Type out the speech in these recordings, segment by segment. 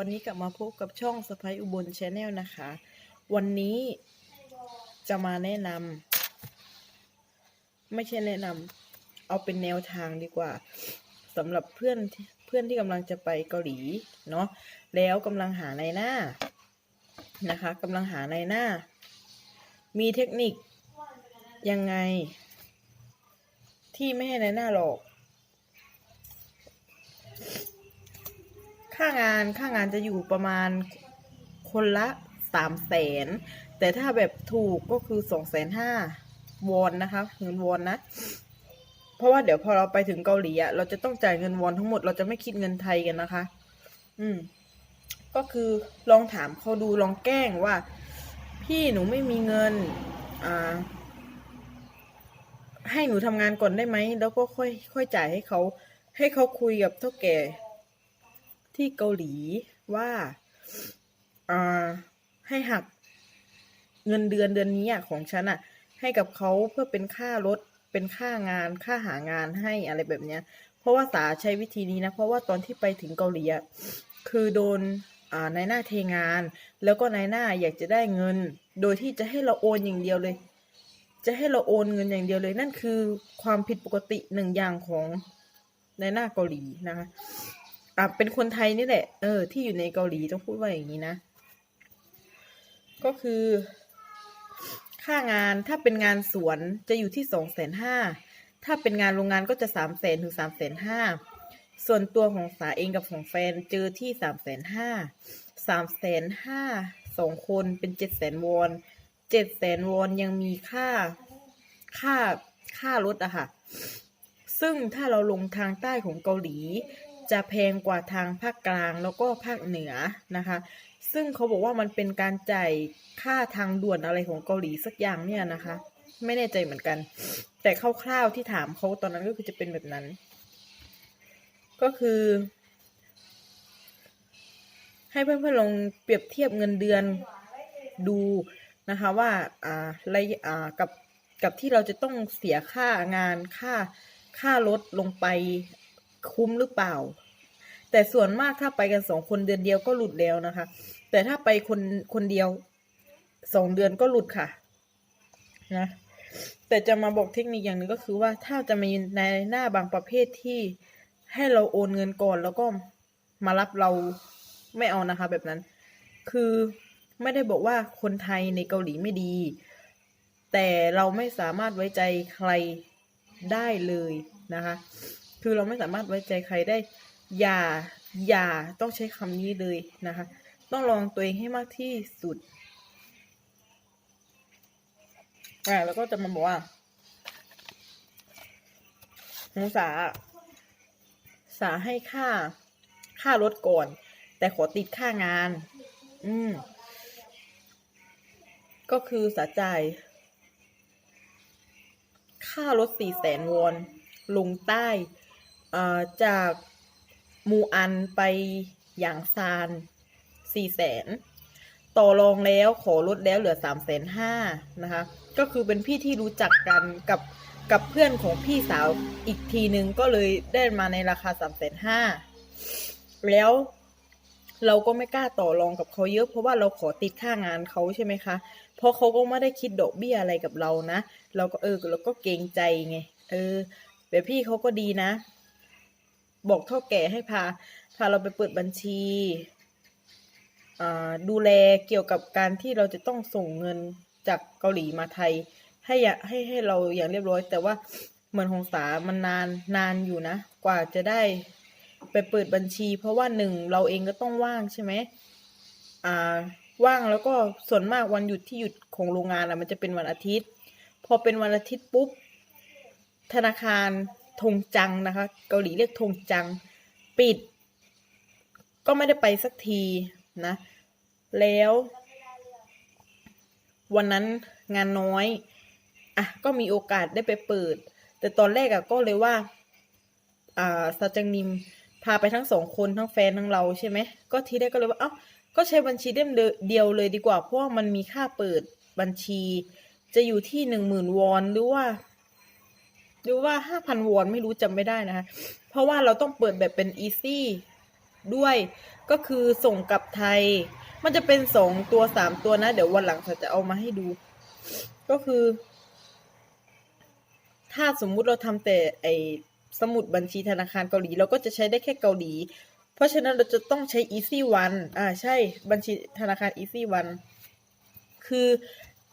วันนี้กลับมาพบกับช่องสไปอุบลชาแนลนะคะ วันนี้จะมาแนะนำไม่ใช่แนะนำเอาเป็นแนวทางดีกว่าสำหรับเพื่อนเพื่อนที่กำลังจะไปเกาหลีเนาะแล้วกำลังหาในหน้านะคะกำลังหาในหน้า มีเทคนิคยังไง ที่ไม่ให้ในหน้าหลอก ค่างานค่างานจะอยู่ประมาณคนละสามแสนแต่ถ้าแบบถูกก็คือสองแสนห้าวอนนะคะเงินวอนนะ เพราะว่าเดี๋ยวพอเราไปถึงเกาหลีอะเราจะต้องจ่ายเงินวอนทั้งหมดเราจะไม่คิดเงินไทยกันนะคะ อืม ก็คือลองถามเขาดูลองแกล้งว่า พี่หนูไม่มีเงิน อ่า ให้หนูทำงานก่อนได้ไหมแล้วก็ค่อย ค่อยจ่ายให้เขา ให้เขาคุยกับเท่าแก่ ที่เกาหลีว่าให้หักเงินเดือนเดือนนี้ของฉันอะให้กับเขาเพื่อเป็นค่ารถเป็นค่างานค่าหางานให้อะไรแบบเนี้ย เพราะว่าสาใช้วิธีนี้นะ เพราะว่าตอนที่ไปถึงเกาหลีอะคือโดนนายหน้าเทงาน แล้วก็นายหน้าอยากจะได้เงิน โดยที่จะให้เราโอนอย่างเดียวเลย จะให้เราโอนเงินอย่างเดียวเลย นั่นคือความผิดปกติหนึ่งอย่างของนายหน้าเกาหลีนะคะ อะเป็นคนไทยนี่แหละ เออ ที่อยู่ในเกาหลีต้องพูดว่าอย่างนี้นะ ก็คือ ค่างานถ้าเป็นงานสวนจะอยู่ที่สองแสนห้าถ้าเป็นงานโรงงานก็จะสามแสนถึงสามแสนห้าส่วนตัวของสาเองกับของแฟนเจอที่สามแสนห้าสามแสนห้าสองคนเป็นเจ็ดแสนวอนเจ็ดแสนวอนยังมีค่าค่าค่ารถอะค่ะ ซึ่งถ้าเราลงทางใต้ของเกาหลี จะแพงกว่าทางภาคกลางแล้วก็ภาคเหนือนะคะ ซึ่งเขาบอกว่ามันเป็นการจ่ายค่าทางด่วนอะไรของเกาหลีสักอย่างเนี่ยนะคะ ไม่แน่ใจเหมือนกัน แต่คร่าวๆที่ถามเขาตอนนั้นก็คือจะเป็นแบบนั้น ก็คือ ให้เพื่อนๆลองเปรียบเทียบเงินเดือนดูนะคะว่าอ่าอะไรอ่ากับกับที่เราจะต้องเสียค่างานค่าค่ารถลงไป คุ้มหรือเปล่า แต่ส่วนมากถ้าไปกันสองคนเดือนเดียวก็หลุดแล้วนะคะ แต่ถ้าไปคนคนเดียวสองเดือนก็หลุดค่ะ นะ แต่จะมาบอกเทคนิคอย่างหนึ่งก็คือว่าถ้าจะมีในหน้าบางประเภทที่ให้เราโอนเงินก่อนแล้วก็มารับเราไม่เอานะคะ แบบนั้น คือไม่ได้บอกว่าคนไทยในเกาหลีไม่ดี แต่เราไม่สามารถไว้ใจใครได้เลยนะคะ คือเราไม่สามารถไว้ใจใครได้ อย่า อย่าต้องใช้คำนี้เลยนะคะ ต้องลองตัวเองให้มากที่สุด อ่าแล้วก็จะมาบอกว่าหงสา สาให้ค่า ค่ารถก่อน แต่ขอติดค่างาน อืม ก็คือสาจ่ายค่ารถสี่แสนวอน ลงใต้ จากมูอันไปอย่างซานสี่แสนต่อรองแล้วขอลดแล้วเหลือสามแสนห้านะคะ ก็คือเป็นพี่ที่รู้จักกันกับกับเพื่อนของพี่สาวอีกทีนึงก็เลยได้มาในราคาสามแสนห้าแล้วเราก็ไม่กล้าต่อรองกับเขาเยอะ เพราะว่าเราขอติดค่างานเขาใช่ไหมคะ เพราะเขาก็ไม่ได้คิดดอกเบี้ยอะไรกับเรานะ เราก็เออเราก็เกรงใจไง เออแบบพี่เขาก็ดีนะ บอกเท่าแก่ให้พา พาเราไปเปิดบัญชีดูแลเกี่ยวกับการที่เราจะต้องส่งเงินจากเกาหลีมาไทย ให้ให้ให้เราอย่างเรียบร้อย แต่ว่าเหมือนของสามันนานนานอยู่นะ กว่าจะได้ไปเปิดบัญชี เพราะว่าหนึ่งเราเองก็ต้องว่างใช่ไหมอ่าว่างแล้วก็ส่วนมากวันหยุดที่หยุดของโรงงานอะมันจะเป็นวันอาทิตย์ พอเป็นวันอาทิตย์ปุ๊บธนาคาร ทงจังนะคะ เกาหลีเรียกทงจัง ปิด ก็ไม่ได้ไปสักทีนะ แล้ว วันนั้นงานน้อย อะ ก็มีโอกาสได้ไปเปิด แต่ตอนแรกอะก็เลยว่า อ่าซาจังนิม พาไปทั้งสองคนทั้งแฟนทั้งเราใช่ไหม ก็ทีแรกก็เลยว่า เอ้า ก็ใช้บัญชีเล่มเดียวเลยดีกว่า เพราะมันมีค่าเปิดบัญชี จะอยู่ที่หนึ่งหมื่นวอนหรือว่า หรือว่าห้าพันวอนไม่รู้จำไม่ได้นะคะเพราะว่าเราต้องเปิดแบบเป็นอีซี่ด้วยก็คือส่งกลับไทย มันจะเป็นสองตัวสามตัวนะ เดี๋ยววันหลังจะเอามาให้ดู ก็คือ ถ้าสมมุติเราทำแต่ไอสมุดบัญชีธนาคารเกาหลี เราก็จะใช้ได้แค่เกาหลี เพราะฉะนั้นเราจะต้องใช้ easy one อ่าใช่บัญชีธนาคาร easy one คือ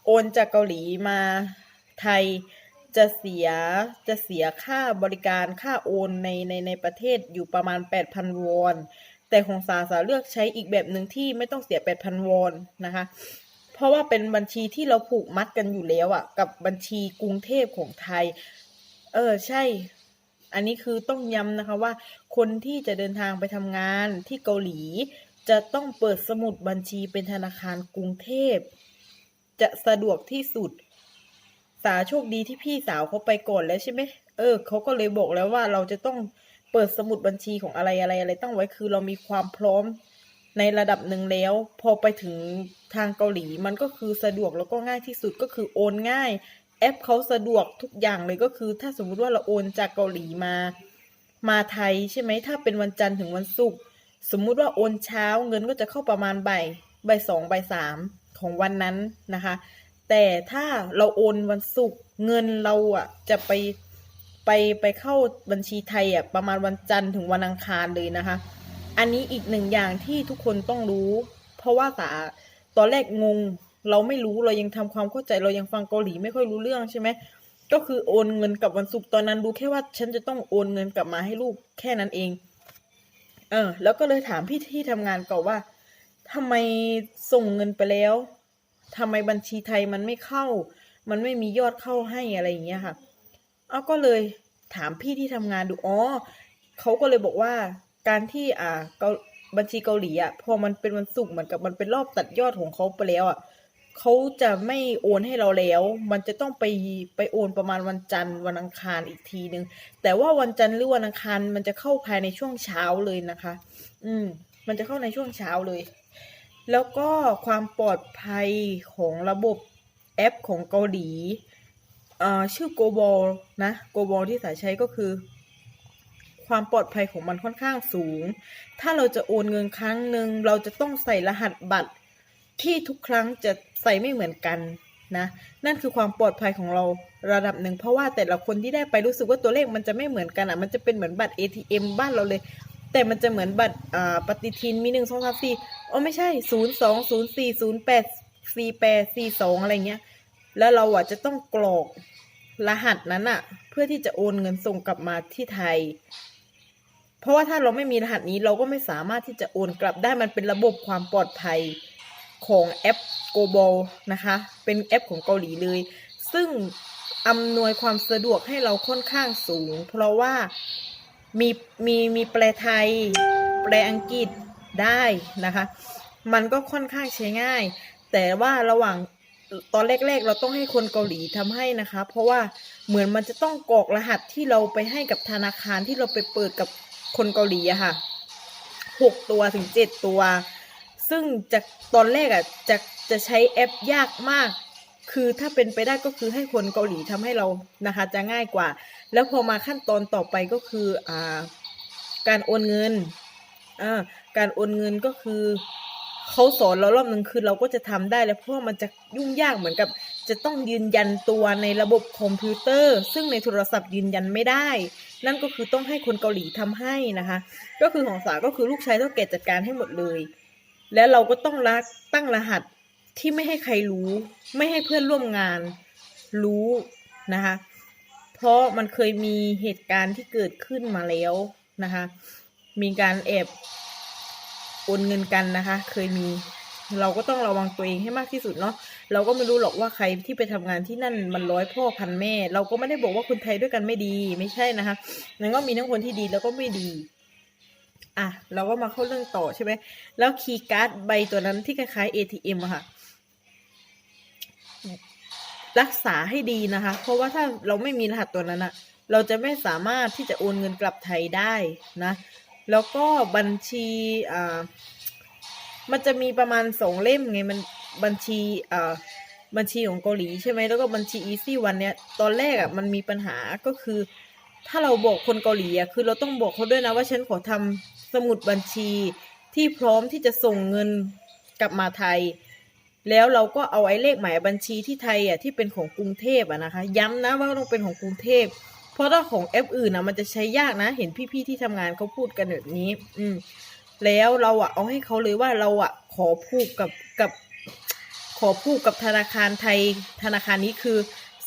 โอนจากเกาหลีมาไทย จะเสียจะเสียค่าบริการค่าโอนในในในประเทศอยู่ประมาณ 8,000 วอน แต่ของสาสาเลือกใช้อีกแบบหนึ่งที่ไม่ต้องเสีย 8,000 วอนนะคะ เพราะว่าเป็นบัญชีที่เราผูกมัดกันอยู่แล้วอะ่ะ กับบัญชีกรุงเทพของไทย เออใช่ อันนี้คือต้องย้ำนะคะว่า คนที่จะเดินทางไปทำงานที่เกาหลี จะต้องเปิดสมุดบัญชีเป็นธนาคารกรุงเทพ จะสะดวกที่สุดาโชคดีที่พี่สาวเขาไปก่อนแล้วใช่ไหมเออเขาก็เลยบอกแล้วว่าเราจะต้องเปิดสมุดบัญชีของอะไรอะไรอะไรตั้งไว้คือเรามีความพร้อมในระดับหนึ่งแล้ว พอไปถึงทางเกาหลี มันก็คือสะดวกแล้วก็ง่ายที่สุดก็คือโอนง่าย แอปเขาสะดวกทุกอย่างเลยก็คือ ถ้าสมมุติว่าเราโอนจากเกาหลีมา มาไทยใช่ไหมถ้าเป็นวันจันทร์ถึงวันศุกร์สมมุติว่าโอนเช้าเงินก็จะเข้าประมาณบ่ายบ่ายสองบ่ายสามของวันนั้นนะคะ แต่ถ้าเราโอนวันศุกร์เงินเราอะ จะไปไปไปเข้าบัญชีไทยอะประมาณวันจันทร์ถึงวันอังคารเลยนะคะ อันนี้อีกหนึ่งอย่างที่ทุกคนต้องรู้ เพราะว่าสาตอนแรกงง เราไม่รู้เรายังทำความเข้าใจเรายังฟังเกาหลีไม่ค่อยรู้เรื่องใช่ไหมก็คือโอนเงินกับวันศุกร์ตอนนั้นรู้แค่ว่าฉันจะต้องโอนเงินกลับมาให้ลูกแค่นั้นเอง เออ แล้วก็เลยถามพี่ที่ทำงานก่อนว่าทำไมส่งเงินไปแล้ว ทำไมบัญชีไทยมันไม่เข้า มันไม่มียอดเข้าให้อะไรอย่างเงี้ยค่ะ เอาก็เลยถามพี่ที่ทำงานดู อ๋อเขาก็เลยบอกว่าการที่อ่าเกาบัญชีเกาหลีอะ พอมันเป็นวันศุกร์เหมือนกับมันเป็นรอบตัดยอดของเขาไปแล้วอะเขาจะไม่โอนให้เราแล้ว มันจะต้องไปไปโอนประมาณวันจันทร์วันอังคารอีกทีนึง แต่ว่าวันจันทร์หรือวันอังคารมันจะเข้าภายในช่วงเช้าเลยนะคะ อืม มันจะเข้าในช่วงเช้าเลย แล้วก็ความปลอดภัยของระบบแอปของเกาหลีอ่าชื่อ g o b o นะ g o b o ที่สายใช้ก็คือ ความปลอดภัยของมันค่อนข้างสูง ถ้าเราจะโอนเงินครั้งหนึ่งเราจะต้องใส่รหัสบัตรที่ทุกครั้งจะใส่ไม่เหมือนกันนะนั่นคือความปลอดภัยของเราระดับหนึ่งเพราะว่าแต่ละคนที่ได้ไปรู้สึกว่าตัวเลขมันจะไม่เหมือนกันอะมันจะเป็นเหมือนบัตร ATM บ้านเราเลย แต่มันจะเหมือนบัตรอ่าปฏิทินมีหนึ่งสองสามสี่อ๋อไม่ใช่ศูนย์สองศูนย์สี่ศูนย์แปดสี่แปดสี่สองอะไรเงี้ย แล้วเราอะจะต้องกรอกรหัสนั้นอะ เพื่อที่จะโอนเงินส่งกลับมาที่ไทย เพราะว่าถ้าเราไม่มีรหัสนี้เราก็ไม่สามารถที่จะโอนกลับได้มันเป็นระบบความปลอดภัยของแอป g o b o นะคะ เป็นแอปของเกาหลีเลย ซึ่งอำนวยความสะดวกให้เราค่อนข้างสูง เพราะว่า มีมีมีแปลไทย แปลอังกฤษได้นะคะ มันก็ค่อนข้างใช้ง่าย แต่ว่าระหว่างตอนแรกๆ เราต้องให้คนเกาหลีทำให้นะคะ เพราะว่าเหมือนมันจะต้องกรอกรหัสที่เราไปให้กับธนาคารที่เราไปเปิดกับคนเกาหลีอะค่ะหกตัวถึงเจ็ดตัว ซึ่งจากตอนแรกอะจะจะใช้แอปยากมาก คือถ้าเป็นไปได้ก็คือให้คนเกาหลีทำให้เรานะคะจะง่ายกว่า แล้วพอมาขั้นตอนต่อไปก็คืออ่าการโอนเงินอ่าการโอนเงินก็คือเขาสอนเรารอบหนึ่งคือเราก็จะทำได้แล้วเพราะว่ามันจะยุ่งยากเหมือนกับ จะต้องยืนยันตัวในระบบคอมพิวเตอร์ ซึ่งในโทรศัพท์ยืนยันไม่ได้ นั่นก็คือต้องให้คนเกาหลีทำให้นะคะ ก็คือของสาก็คือลูกชายเท่าแก่จัดการให้หมดเลย แล้วเราก็ต้องรักตั้งรหัส ที่ไม่ให้ใครรู้ ไม่ให้เพื่อนร่วมงานรู้นะคะ เพราะมันเคยมีเหตุการณ์ที่เกิดขึ้นมาแล้วนะคะ มีการแอบโอนเงินกันนะคะ เคยมี เราก็ต้องระวังตัวเองให้มากที่สุดเนาะ เราก็ไม่รู้หรอกว่าใครที่ไปทำงานที่นั่นมันร้อยพ่อพันแม่ เราก็ไม่ได้บอกว่าคนไทยด้วยกันไม่ดี ไม่ใช่นะคะมันก็มีทั้งคนที่ดีแล้วก็ไม่ดีอะเราก็มาเข้าเรื่องต่อใช่ไหมแล้วคีย์การ์ดใบตัวนั้นที่คล้ายๆ ATM อะค่ะ รักษาให้ดีนะคะ เพราะว่าถ้าเราไม่มีรหัสตัวนั้นอะเราจะไม่สามารถที่จะโอนเงินกลับไทยได้นะ แล้วก็บัญชีอ่ามันจะมีประมาณสองเล่มไงมันบัญชีอ่าบัญชีของเกาหลีใช่ไหมแล้วก็บัญชี Easy One เนี้ยตอนแรกอะมันมีปัญหาก็คือ ถ้าเราบอกคนเกาหลีอะคือเราต้องบอกเขาด้วยนะว่าฉันขอทำสมุดบัญชีที่พร้อมที่จะส่งเงินกลับมาไทย แล้วเราก็เอาไอ้เลขหมายบัญชีที่ไทยอะที่เป็นของกรุงเทพอะนะคะ ย้ำนะว่าต้องเป็นของกรุงเทพ เพราะถ้าของแอปอื่นนะมันจะใช้ยากนะ เห็นพี่ๆที่ทำงานเขาพูดกันแบบนี้ อืม แล้วเราอะเอาให้เขาเลยว่าเราอะขอผูกกับกับ ขอผูกกับธนาคารไทย ธนาคารนี้คือ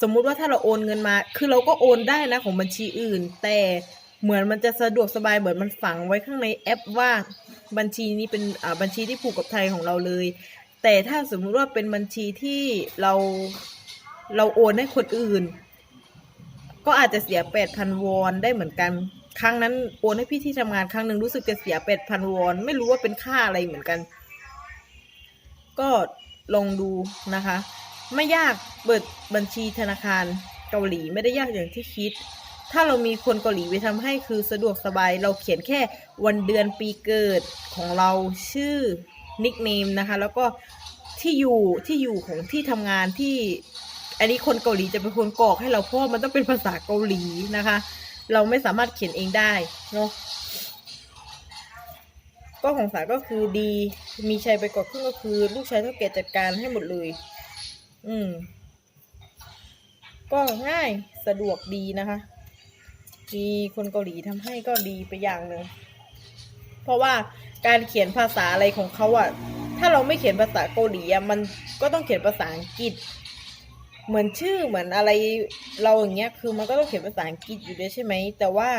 สมมุติว่าถ้าเราโอนเงินมา คือเราก็โอนได้นะของบัญชีอื่น แต่เหมือนมันจะสะดวกสบายเหมือนมันฝังไว้ข้างในแอปว่าบัญชีนี้เป็นอ่าบัญชีที่ผูกกับไทยของเราเลย แต่ถ้าสมมุติว่าเป็นบัญชีที่เราเราโอนให้คนอื่น ก็อาจจะเสียแปดพันวอนได้เหมือนกัน ครั้งนั้นโอนให้พี่ที่ทำงานครั้งหนึ่งรู้สึกจะเสียแปดพันวอนไม่รู้ว่าเป็นค่าอะไรเหมือนกัน ก็ลองดูนะคะ ไม่ยากเปิดบัญชีธนาคารเกาหลีไม่ได้ยากอย่างที่คิด ถ้าเรามีคนเกาหลีไปทำให้คือสะดวกสบาย เราเขียนแค่วันเดือนปีเกิดของเราชื่อ นิกเนมนะคะ แล้วก็ที่อยู่ที่อยู่ของที่ทำงานที่ อันนี้คนเกาหลีจะเป็นคนกรอกให้เราเพราะว่ามันต้องเป็นภาษาเกาหลีนะคะ เราไม่สามารถเขียนเองได้เนาะก็ของสาก็คือดี มีชัยไปกดขึ้นก็คือ ลูกชายเท่าแก่จัดการให้หมดเลย อืม ก็ง่ายสะดวกดีนะคะมีคนเกาหลีทำให้ก็ดีไปอย่างหนึ่งเพราะว่า การเขียนภาษาอะไรของเขาอะถ้าเราไม่เขียนภาษาเกาหลีอะมันก็ต้องเขียนภาษาอังกฤษ เหมือนชื่อเหมือนอะไรเราอย่างเงี้ย คือมันก็ต้องเขียนภาษาอังกฤษอยู่ด้วยใช่ไหม แต่ว่า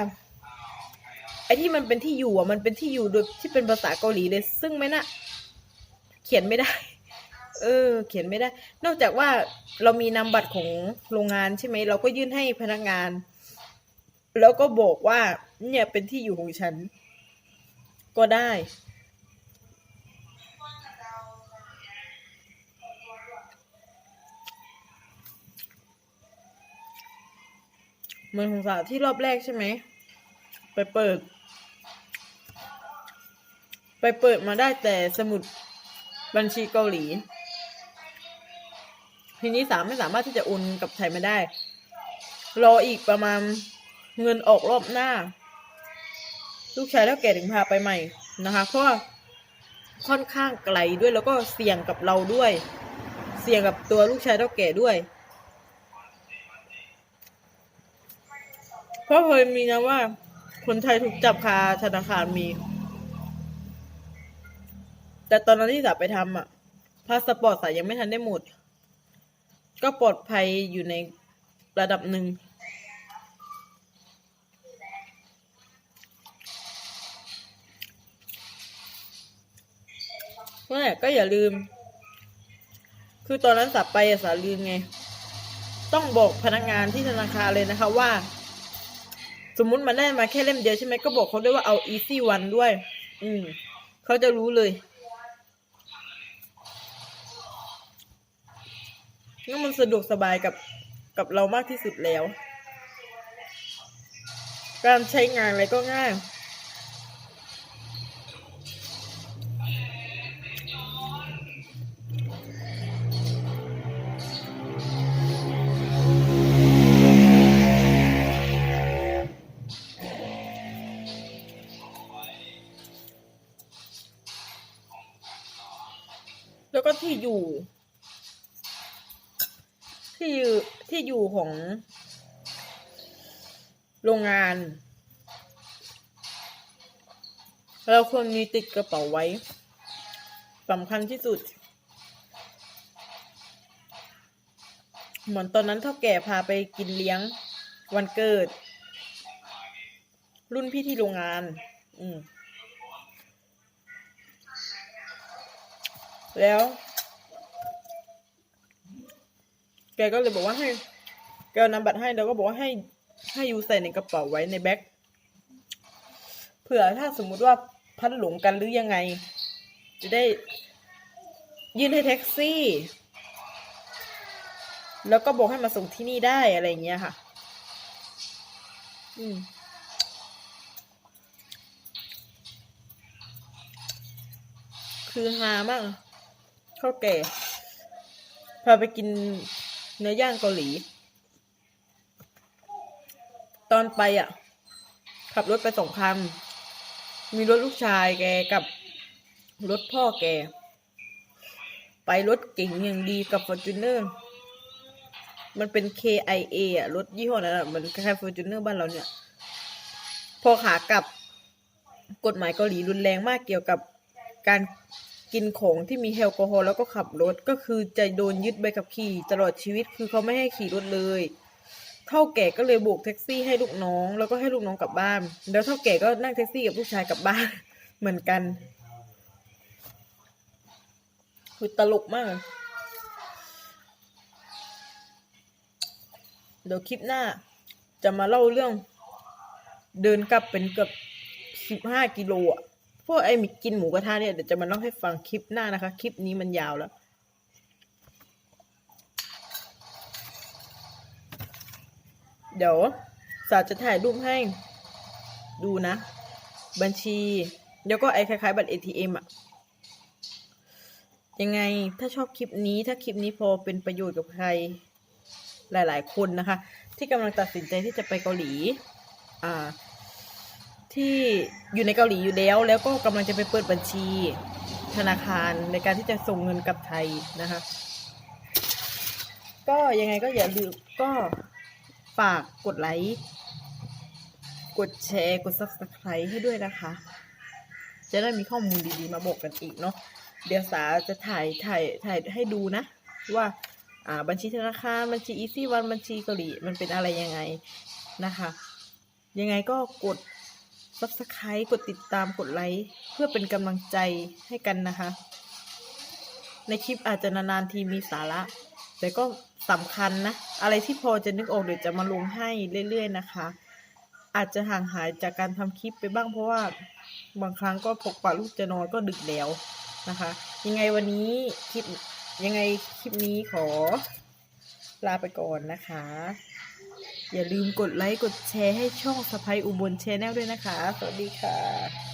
ไอ้ที่มันเป็นที่อยู่อะมันเป็นที่อยู่โดยที่เป็นภาษาเกาหลีเลย ซึ่งไม่น่าเขียนไม่ได้ เออ เขียนไม่ได้ นอกจากว่าเรามีนามบัตรของโรงงานใช่ไหม เราก็ยื่นให้พนักงาน แล้วก็บอกว่า เนี่ยเป็นที่อยู่ของฉัน ก็ได้ เหมือนของสาวที่รอบแรกใช่ไหม ไปเปิด ไปเปิดมาได้แต่สมุดบัญชีเกาหลี ทีนี้สามไม่สามารถที่จะโอนกับไทยมาได้ รออีกประมาณเงินออกรอบหน้า ลูกชายเท่าแก่ถึงพาไปใหม่นะคะเพราะค่อนข้างไกลด้วยแล้วก็เสี่ยงกับเราด้วย เสี่ยงกับตัวลูกชายเท่าแก่ด้วย เพราะเคยมีนะว่า คนไทยถูกจับคาธนาคารมี แต่ตอนนั้นที่สาไปทำอะพาสปอร์ตสายยังไม่ทันได้หมด ก็ปลอดภัยอยู่ในระดับหนึ่ง นั่นแหละก็อย่าลืม คือตอนนั้นสับไปสาลืมไง ต้องบอกพนักงานที่ธนาคารเลยนะคะว่า สมมุติมันได้มาแค่เล่มเดียวใช่ไหมก็บอกเขาด้วยว่าเอา easy one ด้วย อืมเขาจะรู้เลยงั้นมันสะดวกสบายกับกับเรามากที่สุดแล้ว การใช้งานอะไรก็ง่าย ของโรงงาน เราควรมีติดกระเป๋าไว้สำคัญที่สุด เหมือนตอนนั้นเท่าแก่พาไปกินเลี้ยงวันเกิด รุ่นพี่ที่โรงงาน อืมแล้ว แกก็เลยบอกว่าให้ แกนำบัตรให้แล้วก็บอกว่าให้ให้ยูใส่ในกระเป๋าไว้ในแบ็คเผื่อถ้าสมมุติว่าพัดหลงกันหรือยังไง จะได้ยื่นให้แท็กซี่ แล้วก็บอกให้มาส่งที่นี่ได้อะไรอย่างเงี้ยค่ะ อืมคือฮามากข้าวแก่พาไปกินเนื้อย่างเกาหลี ตอนไปอะ ขับรถไปสองคัน มีรถลูกชายแกกับรถพ่อแก ไปรถเก่งอย่างดีกับ f o r t u n e r มันเป็น KIA อะ รถยี่ห้อนั้นอะมันคล้ายๆ f o r t u n e r บ้านเราเนี่ย พอขากลับกฎหมายเกาหลีรุนแรงมากเกี่ยวกับการกินของที่มีแอลกอฮอล์แล้วก็ขับรถก็คือจะโดนยึดใบขับขี่ตลอดชีวิตคือเขาไม่ให้ขี่รถเลย เท่าแก่ก็เลยโบกแท็กซี่ให้ลูกน้อง แล้วก็ให้ลูกน้องกลับบ้าน แล้วเท่าแก่ก็นั่งแท็กซี่กับลูกชายกลับบ้านเหมือนกันคือตลกมาก เดี๋ยวคลิปหน้า จะมาเล่าเรื่อง เดินกลับเป็นเกือบสิบห้ากิโลอะพวกไอ้มีกินหมูกระทะเนี่ยเดี๋ยวจะมาเล่าให้ฟังคลิปหน้านะคะ คลิปนี้มันยาวแล้ว เดี๋ยวสาจะถ่ายรูปให้ดูนะ บัญชี แล้วก็ไอ้คล้ายๆ บัตร ATM อะยังไงถ้าชอบคลิปนี้ถ้าคลิปนี้พอเป็นประโยชน์กับใครหลายๆ คนนะคะ ที่กำลังตัดสินใจที่จะไปเกาหลี อ่า ที่อยู่ในเกาหลีอยู่แล้ว แล้วก็กำลังจะไปเปิดบัญชีธนาคารในการที่จะส่งเงินกลับไทยนะคะ ก็ยังไงก็อย่าลืมก็ ฝากกดไลค์กดแชร์ กด subscribe ให้ด้วยนะคะ จะได้มีข้อมูลดีๆ มาบอกกันอีกเนาะเดี๋ยวสาจะถ่ายถ่ายถ่ายให้ดูนะ ว่าอ่าบัญชีธนาคารบัญชี easy one บัญชีเกาหลีมันเป็นอะไรยังไงนะคะ ยังไงก็กด subscribe กดติดตามกดไลค์เพื่อเป็นกำลังใจให้กันนะคะ ในคลิปอาจจะนานๆทีมีสาระ แต่ก็ สำคัญนะ อะไรที่พอจะนึกออกเดี๋ยวจะมาลงให้เรื่อยๆนะคะ อาจจะห่างหายจากการทำคลิปไปบ้างเพราะว่าบางครั้งก็พกปะลูกจะนอนก็ดึกแล้วนะคะ ยังไงวันนี้คลิปยังไงคลิปนี้ขอลาไปก่อนนะคะ อย่าลืมกดไลค์กดแชร์ให้ช่องสไปอุบลแชนแนลด้วยนะคะ สวัสดีค่ะ